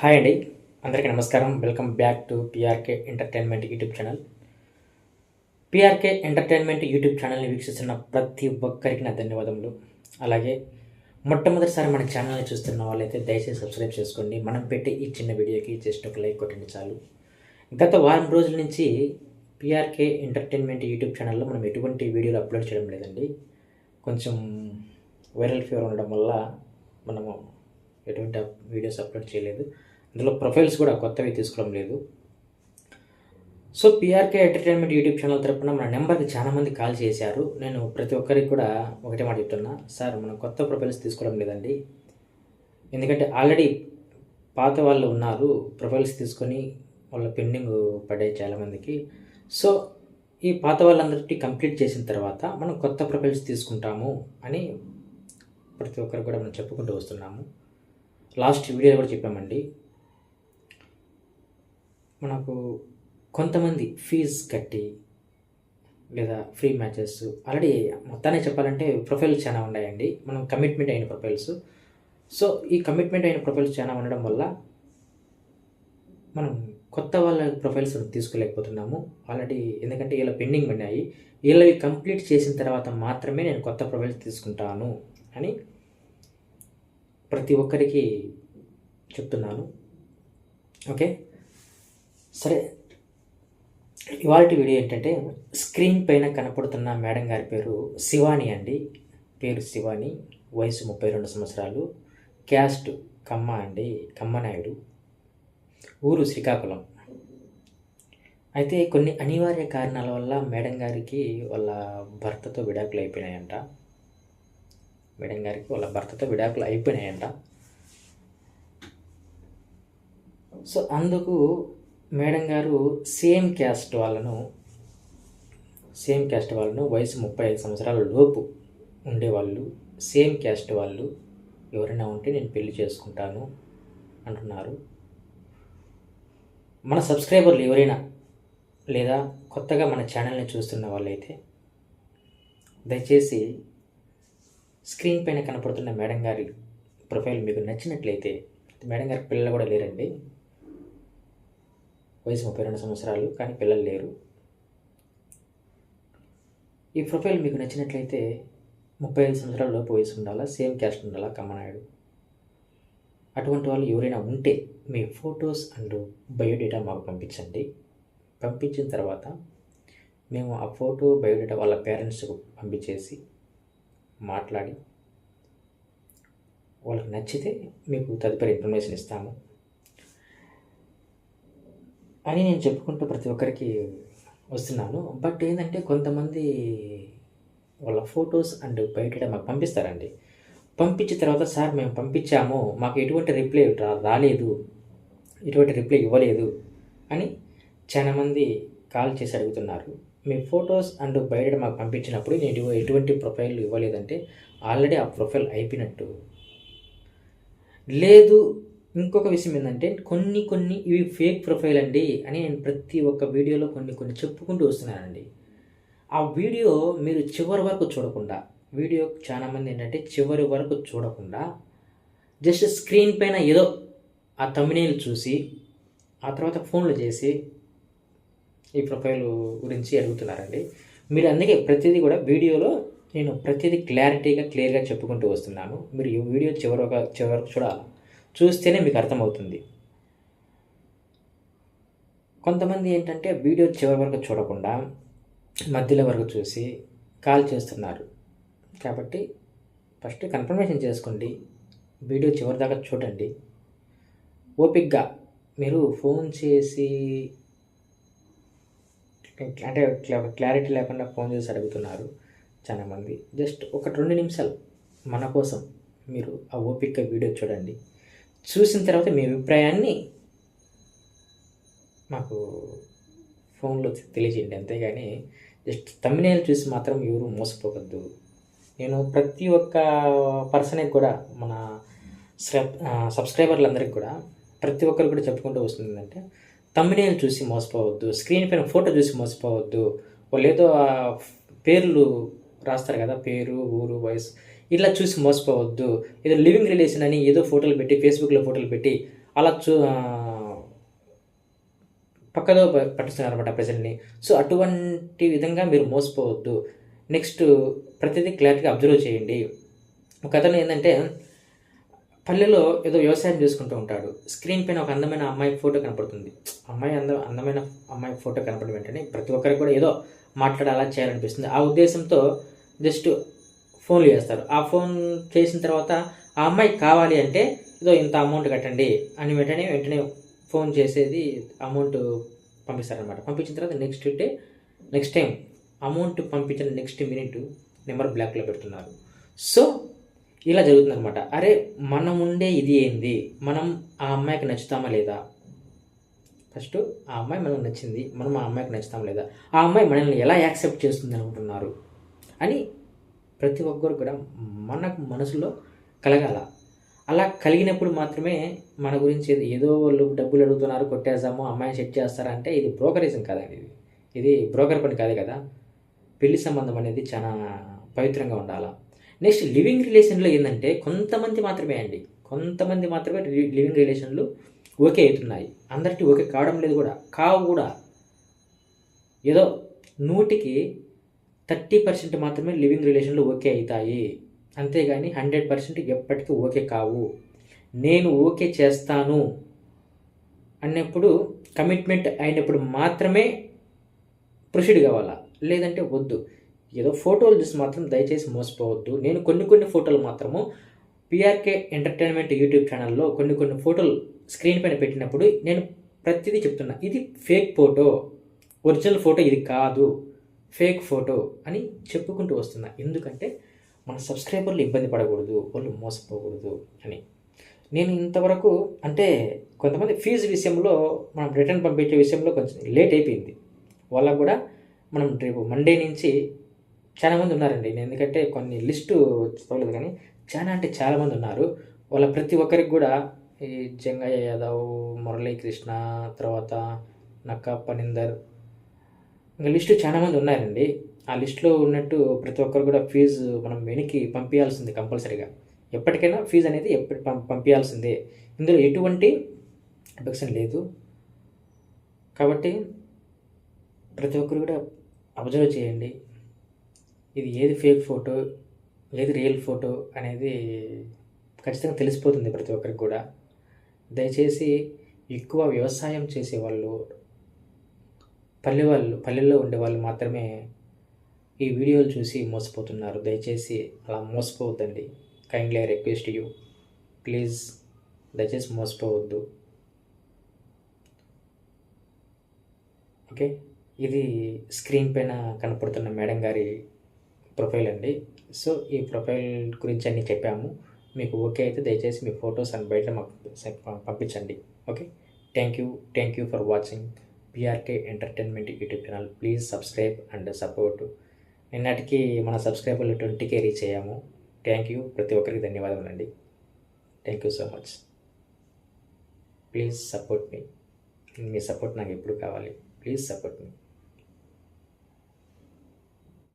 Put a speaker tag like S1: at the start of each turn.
S1: Hi అండి. అందరికీ నమస్కారం. Welcome back to PRK entertainment YouTube channel. PRK entertainment YouTube ఛానల్ని వీక్షిస్తున్న ప్రతి ఒక్కరికి నా ధన్యవాదములు. అలాగే మొట్టమొదటిసారి మన ఛానల్ని చూస్తున్న వాళ్ళైతే దయచేసి సబ్స్క్రైబ్ చేసుకోండి. మనం పెట్టే ఈ చిన్న వీడియోకి జస్ట్ ఒక లైక్ కొట్టండి చాలు. గత వారం రోజుల నుంచి పిఆర్కే ఎంటర్టైన్మెంట్ యూట్యూబ్ ఛానల్లో మనం ఎటువంటి వీడియోలు అప్లోడ్ చేయడం లేదండి. కొంచెం వైరల్ ఫీవర్ ఉండడం వల్ల మనము ఎటువంటి వీడియోస్ అప్లోడ్ చేయలేదు. ఇందులో ప్రొఫైల్స్ కూడా కొత్తవి తీసుకోవడం లేదు. So PRK entertainment YouTube channel తరపున మన నెంబర్కి చాలామంది కాల్ చేశారు. నేను ప్రతి ఒక్కరికి కూడా ఒకటే మాట చెప్తున్నా. సార్ మనం కొత్త ప్రొఫైల్స్ తీసుకోవడం లేదండి. ఎందుకంటే ఆల్రెడీ పాత వాళ్ళు ఉన్నారు. ప్రొఫైల్స్ తీసుకొని వాళ్ళ పెండింగ్ పడే చాలామందికి. సో ఈ పాత వాళ్ళందరికీ కంప్లీట్ చేసిన తర్వాత మనం కొత్త ప్రొఫైల్స్ తీసుకుంటాము అని ప్రతి ఒక్కరు కూడా మనం చెప్పుకుంటూ వస్తున్నాము. లాస్ట్ వీడియోలో కూడా చెప్పామండి. మనకు కొంతమంది ఫీజ్ కట్టి లేదా ఫ్రీ మ్యాచెస్ ఆల్రెడీ మొత్తాన్ని చెప్పాలంటే ప్రొఫైల్స్ చాలా ఉన్నాయండి. మనం కమిట్మెంట్ అయిన ప్రొఫైల్స్ సో ఈ కమిట్మెంట్ అయిన ప్రొఫైల్స్ చాలా ఉండడం వల్ల మనం కొత్త వాళ్ళ ప్రొఫైల్స్ తీసుకోలేకపోతున్నాము. ఆల్రెడీ ఎందుకంటే ఇలా పెండింగ్ ఉన్నాయి. వీళ్ళవి కంప్లీట్ చేసిన తర్వాత మాత్రమే నేను కొత్త ప్రొఫైల్స్ తీసుకుంటాను అని ప్రతి ఒక్కరికి చెప్తున్నాను. ఓకే సరే ఇవాళ వీడియో ఏంటంటే స్క్రీన్ పైన కనపడుతున్న మేడం గారి పేరు శివాని అండి. పేరు శివాని వయసు ముప్పై రెండు సంవత్సరాలు. క్యాస్ట్ కమ్మ అండి కమ్మనాయుడు ఊరు శ్రీకాకుళం. అయితే కొన్ని అనివార్య కారణాల వల్ల మేడం గారికి వాళ్ళ భర్తతో విడాకులు అయిపోయినాయంట. మేడం గారికి వాళ్ళ భర్తతో విడాకులు అయిపోయినాయంట. సో అందుకు మేడం గారు సేమ్ క్యాస్ట్ వాళ్ళను సేమ్ క్యాస్ట్ వాళ్ళను వయసు ముప్పై ఐదు సంవత్సరాల లోపు ఉండేవాళ్ళు సేమ్ క్యాస్ట్ వాళ్ళు ఎవరైనా ఉంటే నేను పెళ్ళి చేసుకుంటాను అంటున్నారు. మన సబ్స్క్రైబర్లు ఎవరైనా లేదా కొత్తగా మన ఛానల్ని చూస్తున్న వాళ్ళైతే దయచేసి స్క్రీన్ పైన కనపడుతున్న మేడం గారి ప్రొఫైల్ మీకు నచ్చినట్లయితే మేడం గారి పిల్లలు కూడా లేరండి. వయసు ముప్పై రెండు సంవత్సరాలు కానీ పిల్లలు లేరు. ఈ ప్రొఫైల్ మీకు నచ్చినట్లయితే ముప్పై ఐదు సంవత్సరాలలోపు వయసు ఉండాలా సేమ్ క్యాస్ట్ ఉండాలా కమ్మనాయుడు? అటువంటి వాళ్ళు ఎవరైనా ఉంటే మీ ఫొటోస్ అండ్ బయోడేటా మాకు పంపించండి. పంపించిన తర్వాత మేము ఆ ఫోటో బయోడేటా వాళ్ళ పేరెంట్స్కు పంపించేసి మాట్లాడి వాళ్ళకి నచ్చితే మీకు తదుపరి ఇన్ఫర్మేషన్ ఇస్తాము. అని నేను చెప్పుకుంటూ ప్రతి ఒక్కరికి వస్తున్నాను. బట్ ఏంటంటే కొంతమంది వాళ్ళ ఫొటోస్ అండ్ బయట మాకు పంపిస్తారండి. పంపించిన తర్వాత సార్ మేము పంపించాము మాకు ఎటువంటి రిప్లై రాలేదు ఎటువంటి రిప్లై ఇవ్వలేదు అని చాలామంది కాల్ చేసి అడుగుతున్నారు. మీ ఫొటోస్ అండ్ బయట మాకు పంపించినప్పుడు నేను ఎటువంటి ప్రొఫైల్ ఇవ్వలేదంటే ఆల్రెడీ ఆ ప్రొఫైల్ అయిపోయినట్టు. లేదు ఇంకొక విషయం ఏంటంటే కొన్ని కొన్ని ఇవి ఫేక్ ప్రొఫైల్ అండి అని నేను ప్రతి ఒక్క వీడియోలో కొన్ని కొన్ని చెప్పుకుంటూ వస్తున్నానండి. ఆ వీడియో మీరు చివరి వరకు చూడకుండా వీడియో చాలామంది ఏంటంటే చివరి వరకు చూడకుండా జస్ట్ స్క్రీన్ పైన ఏదో ఆ తమిళ చూసి ఆ తర్వాత ఫోన్లు చేసి ఈ ప్రొఫైల్ గురించి అడుగుతున్నారండి. మీరు అందుకే ప్రతిదీ కూడా వీడియోలో నేను ప్రతిదీ క్లారిటీగా క్లియర్గా చెప్పుకుంటూ వస్తున్నాను. మీరు ఈ వీడియో చివరి చివరకు చూడాలి? చూస్తేనే మీకు అర్థమవుతుంది. కొంతమంది ఏంటంటే వీడియో చివరి వరకు చూడకుండా మధ్యలో వరకు చూసి కాల్ చేస్తున్నారు. కాబట్టి ఫస్ట్ కన్ఫర్మేషన్ చేసుకోండి. వీడియో చివరి దాకా చూడండి. ఓపిక్గా మీరు ఫోన్ చేసి అంటే క్లారిటీ లేకుండా ఫోన్ చేసి అడుగుతున్నారు చాలామంది జస్ట్ ఒక రెండు నిమిషాలు మన కోసం మీరు ఆ ఓపిక్గా వీడియో చూడండి. చూసిన తర్వాత మీ అభిప్రాయాన్ని మాకు ఫోన్లో తెలియజేయండి. అంతేగాని జస్ట్ తమ్మినేలు చూసి మాత్రం ఎవరు మోసపోవద్దు. నేను ప్రతి ఒక్క పర్సన్కి కూడా మన సబ్స్క్రైబర్లందరికీ కూడా ప్రతి ఒక్కరు కూడా చెప్పుకుంటూ వస్తుంది ఏంటంటే తమ్మినేలు చూసి మోసపోవద్దు స్క్రీన్ పైన ఫోటో చూసి మోసపోవద్దు వాళ్ళు ఏదో పేర్లు రాస్తారు కదా పేరు ఊరు వయసు ఇలా చూసి మోసపోవద్దు. ఏదో లివింగ్ రిలేషన్ అని ఏదో ఫోటోలు పెట్టి ఫేస్బుక్లో ఫోటోలు పెట్టి అలా చూ పక్కలో పక్కదో పట్టిస్తున్నారు అనమాట ప్రజల్ని. సో అటువంటి విధంగా మీరు మోసపోవద్దు. నెక్స్ట్ ప్రతిదీ క్లారిటీగా అబ్జర్వ్ చేయండి. ఒక అతను ఏంటంటే పల్లెలో ఏదో వ్యవసాయం చేసుకుంటూ ఉంటాడు. స్క్రీన్ పైన ఒక అందమైన అమ్మాయి ఫోటో కనపడుతుంది. అమ్మాయి అంద అందమైన అమ్మాయి ఫోటో కనపడిన వెంటనే ప్రతి ఒక్కరికి కూడా ఏదో మాట్లాడాలా చేయాలనిపిస్తుంది. ఆ ఉద్దేశంతో జస్ట్ ఫోన్లు చేస్తారు. ఆ ఫోన్ చేసిన తర్వాత ఆ అమ్మాయి కావాలి అంటే ఏదో ఇంత అమౌంట్ కట్టండి అని వెంటనే వెంటనే ఫోన్ చేసేది అమౌంట్ పంపిస్తారనమాట పంపించిన తర్వాత next day next time amount పంపించిన నెక్స్ట్ మినిట్ నెంబర్ బ్లాక్లో పెడుతున్నారు. సో ఇలా జరుగుతుందన్నమాట. అరే మనం ఉండే ఇది ఏంది? మనం ఆ అమ్మాయికి నచ్చుతామా లేదా? ఫస్ట్ ఆ అమ్మాయి మనకు నచ్చింది. మనం ఆ అమ్మాయికి నచ్చుతామా లేదా? ఆ అమ్మాయి మనల్ని ఎలా యాక్సెప్ట్ చేస్తుంది అనుకుంటున్నారు? అని ప్రతి ఒక్కరు కూడా మనకు మనసులో కలగాల. అలా కలిగినప్పుడు మాత్రమే మన గురించి ఏదో- ఏదో వాళ్ళు డబ్బులు అడుగుతున్నారు కొట్టేస్తాము అమ్మాయిని సెట్ చేస్తారంటే ఇది బ్రోకరిజం కాదండి ఇది ఇది బ్రోకర్ పని కాదు కదా. పెళ్ళి సంబంధం అనేది చాలా పవిత్రంగా ఉండాలా. నెక్స్ట్ లివింగ్ రిలేషన్లో ఏంటంటే కొంతమంది మాత్రమే అండి. కొంతమంది మాత్రమే లివింగ్ రిలేషన్లు ఓకే అవుతున్నాయి. అందరికీ ఓకే కావడం లేదు కూడా. కావు కూడా. ఏదో నూటికి థర్టీ పర్సెంట్ మాత్రమే లివింగ్ రిలేషన్లు ఓకే అవుతాయి. అంతేగాని హండ్రెడ్ పర్సెంట్ ఎప్పటికీ ఓకే కావు. నేను ఓకే చేస్తాను అన్నప్పుడు కమిట్మెంట్ అయినప్పుడు మాత్రమే ప్రొసీడ్ కావాలా? లేదంటే వద్దు. ఏదో ఫోటోలు చూసి మాత్రం దయచేసి మోసపోవద్దు. నేను కొన్ని కొన్ని ఫోటోలు మాత్రము పిఆర్కే ఎంటర్టైన్మెంట్ యూట్యూబ్ ఛానల్లో కొన్ని కొన్ని ఫోటోలు స్క్రీన్ పైన పెట్టినప్పుడు నేను ప్రతిదీ చెప్తున్నా. ఇది ఫేక్ ఫోటో ఒరిజినల్ ఫోటో ఇది కాదు. ఫేక్ ఫోటో అని చెప్పుకుంటూ వస్తున్నా. ఎందుకంటే మన సబ్స్క్రైబర్లు ఇబ్బంది పడకూడదు వాళ్ళు మోసపోకూడదు అని. నేను ఇంతవరకు అంటే కొంతమంది ఫీజు విషయంలో మనం రిటర్న్ పంపించే విషయంలో కొంచెం లేట్ అయిపోయింది. వాళ్ళకు కూడా మనం రేపు మండే నుంచి చాలా మంది ఉన్నారండి. నేను ఎందుకంటే కొన్ని లిస్టు చదవలేదు కానీ చాలా అంటే చాలా మంది ఉన్నారు. వాళ్ళ ప్రతి ఒక్కరికి కూడా ఈ జంగయ్య యాదవ్ మురళీకృష్ణ తర్వాత నక్క పనిందర్ ఇంకా లిస్టు చాలా మంది ఉన్నారండి. ఆ లిస్టులో ఉన్నట్టు ప్రతి ఒక్కరు కూడా ఫీజు మనం వెనక్కి పంపించాల్సింది కంపల్సరీగా. ఎప్పటికైనా ఫీజు అనేది ఎప్పటి పం పంపించాల్సిందే ఇందులో ఎటువంటి అబ్జెక్షన్ లేదు. కాబట్టి ప్రతి ఒక్కరు కూడా అబ్జర్వ్ చేయండి. ఇది ఏది ఫేక్ ఫోటో ఏది రియల్ ఫోటో అనేది ఖచ్చితంగా తెలిసిపోతుంది ప్రతి ఒక్కరికి కూడా. దయచేసి ఎక్కువ వ్యవసాయం చేసేవాళ్ళు పల్లె వాళ్ళు పల్లెల్లో ఉండే వాళ్ళు మాత్రమే ఈ వీడియోలు చూసి మోసపోతున్నారు. దయచేసి అలా మోసపోవద్దండి. కైండ్లీ రిక్వెస్ట్ యూ ప్లీజ్ దయచేసి మోసపోవద్దు. ఓకే ఇది స్క్రీన్ పైన కనపడుతున్న మేడం గారి ప్రొఫైల్ అండి. సో ఈ ప్రొఫైల్ గురించి అన్నీ చెప్పాము. మీకు ఓకే అయితే దయచేసి మీ ఫొటోస్ అని బయట మాకు పంపించండి. Okay thank you thank you for watching PRK entertainment YouTube channel please subscribe and support నిన్నటికి మన సబ్స్క్రైబర్లు ట్వంటీకే రీచ్ అయ్యాము. థ్యాంక్ యూ ప్రతి ఒక్కరికి ధన్యవాదములండి thank you so much please support మీ మీ సపోర్ట్ నాకు ఎప్పుడు కావాలి? Please support me